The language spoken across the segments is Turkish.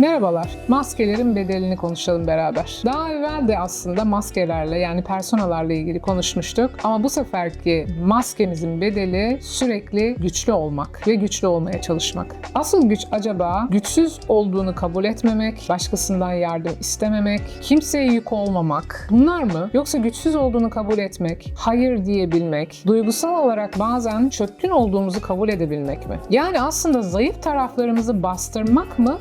Merhabalar. Maskelerin bedelini konuşalım beraber. Daha evvel de aslında maskelerle yani personalarla ilgili konuşmuştuk. Ama bu seferki maskemizin bedeli sürekli güçlü olmak ve güçlü olmaya çalışmak. Asıl güç acaba güçsüz olduğunu kabul etmemek, başkasından yardım istememek, kimseye yük olmamak. Bunlar mı? Yoksa güçsüz olduğunu kabul etmek, hayır diyebilmek, duygusal olarak bazen çökkün olduğumuzu kabul edebilmek mi? Yani aslında zayıf taraflarımızı bastırmak mı,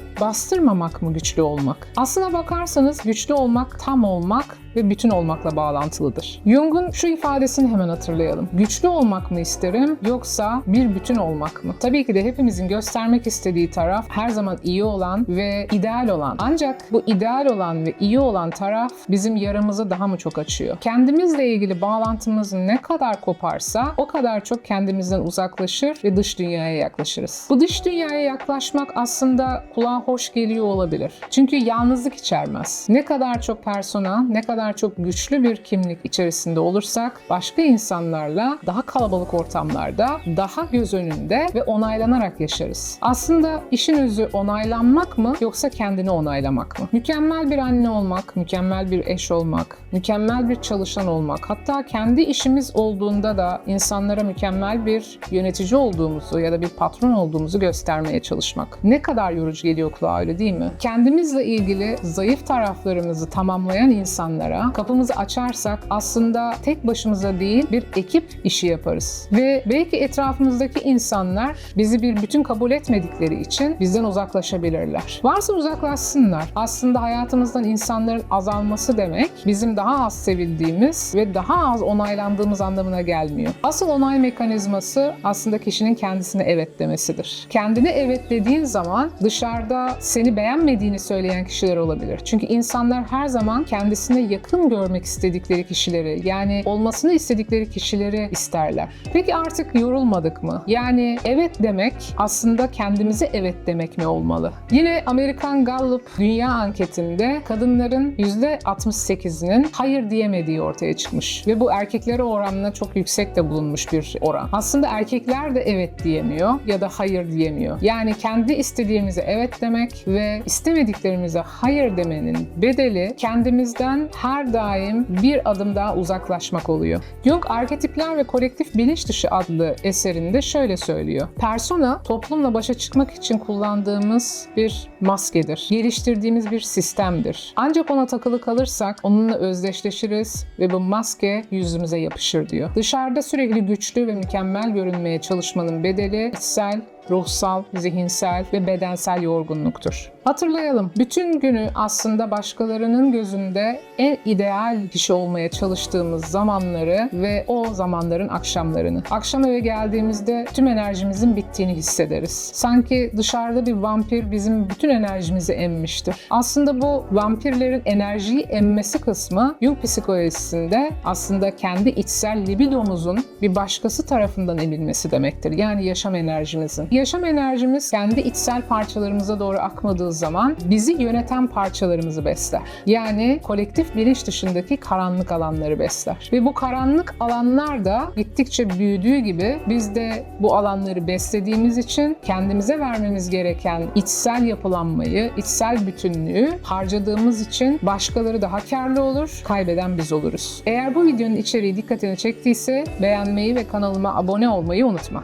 bastırmamak mı güçlü olmak? Aslına bakarsanız güçlü olmak, tam olmak ve bütün olmakla bağlantılıdır. Jung'un şu ifadesini hemen hatırlayalım. Güçlü olmak mı isterim yoksa bir bütün olmak mı? Tabii ki de hepimizin göstermek istediği taraf her zaman iyi olan ve ideal olan. Ancak bu ideal olan ve iyi olan taraf bizim yaramızı daha mı çok açıyor? Kendimizle ilgili bağlantımız ne kadar koparsa o kadar çok kendimizden uzaklaşır ve dış dünyaya yaklaşırız. Bu dış dünyaya yaklaşmak aslında kulağa hoş geliyor olabilir. Çünkü yalnızlık içermez. Ne kadar çok persona, ne kadar çok güçlü bir kimlik içerisinde olursak başka insanlarla daha kalabalık ortamlarda daha göz önünde ve onaylanarak yaşarız. Aslında işin özü onaylanmak mı yoksa kendini onaylamak mı? Mükemmel bir anne olmak, mükemmel bir eş olmak, mükemmel bir çalışan olmak, hatta kendi işimiz olduğunda da insanlara mükemmel bir yönetici olduğumuzu ya da bir patron olduğumuzu göstermeye çalışmak. Ne kadar yorucu geliyor kulağa öyle değil mi? Kendimizle ilgili zayıf taraflarımızı tamamlayan insanlara kapımızı açarsak aslında tek başımıza değil bir ekip işi yaparız. Ve belki etrafımızdaki insanlar bizi bir bütün kabul etmedikleri için bizden uzaklaşabilirler. Varsa uzaklaşsınlar. Aslında hayatımızdan insanların azalması demek bizim daha az sevildiğimiz ve daha az onaylandığımız anlamına gelmiyor. Asıl onay mekanizması aslında kişinin kendisine evet demesidir. Kendine evet dediğin zaman dışarıda seni beğenmediğini söyleyen kişiler olabilir. Çünkü insanlar her zaman kendisine yakın görmek istedikleri kişileri yani olmasını istedikleri kişileri isterler. Peki artık yorulmadık mı? Yani evet demek aslında kendimize evet demek mi olmalı? Yine Amerikan Gallup dünya anketinde kadınların %68'inin hayır diyemediği ortaya çıkmış. Ve bu erkeklere oranla çok yüksek de bulunmuş bir oran. Aslında erkekler de evet diyemiyor ya da hayır diyemiyor. Yani kendi istediğimize evet demek ve istemediklerimize hayır demenin bedeli kendimizden her daim bir adım daha uzaklaşmak oluyor. Jung Arketipler ve Kolektif Bilinç Dışı adlı eserinde şöyle söylüyor. Persona toplumla başa çıkmak için kullandığımız bir maskedir. Geliştirdiğimiz bir sistemdir. Ancak ona takılı kalırsak onunla özdeşleşiriz ve bu maske yüzümüze yapışır diyor. Dışarıda sürekli güçlü ve mükemmel görünmeye çalışmanın bedeli içsel ruhsal, zihinsel ve bedensel yorgunluktur. Hatırlayalım, bütün günü aslında başkalarının gözünde en ideal kişi olmaya çalıştığımız zamanları ve o zamanların akşamlarını. Akşam eve geldiğimizde tüm enerjimizin bittiğini hissederiz. Sanki dışarıda bir vampir bizim bütün enerjimizi emmiştir. Aslında bu vampirlerin enerjiyi emmesi kısmı Jung psikolojisinde aslında kendi içsel libidomuzun bir başkası tarafından emilmesi demektir. Yani yaşam enerjimizin. Yaşam enerjimiz kendi içsel parçalarımıza doğru akmadığı zaman bizi yöneten parçalarımızı besler. Yani kolektif bilinç dışındaki karanlık alanları besler. Ve bu karanlık alanlar da gittikçe büyüdüğü gibi biz de bu alanları beslediğimiz için kendimize vermemiz gereken içsel yapılanmayı, içsel bütünlüğü harcadığımız için başkaları daha karlı olur, kaybeden biz oluruz. Eğer bu videonun içeriği dikkatini çektiyse beğenmeyi ve kanalıma abone olmayı unutma.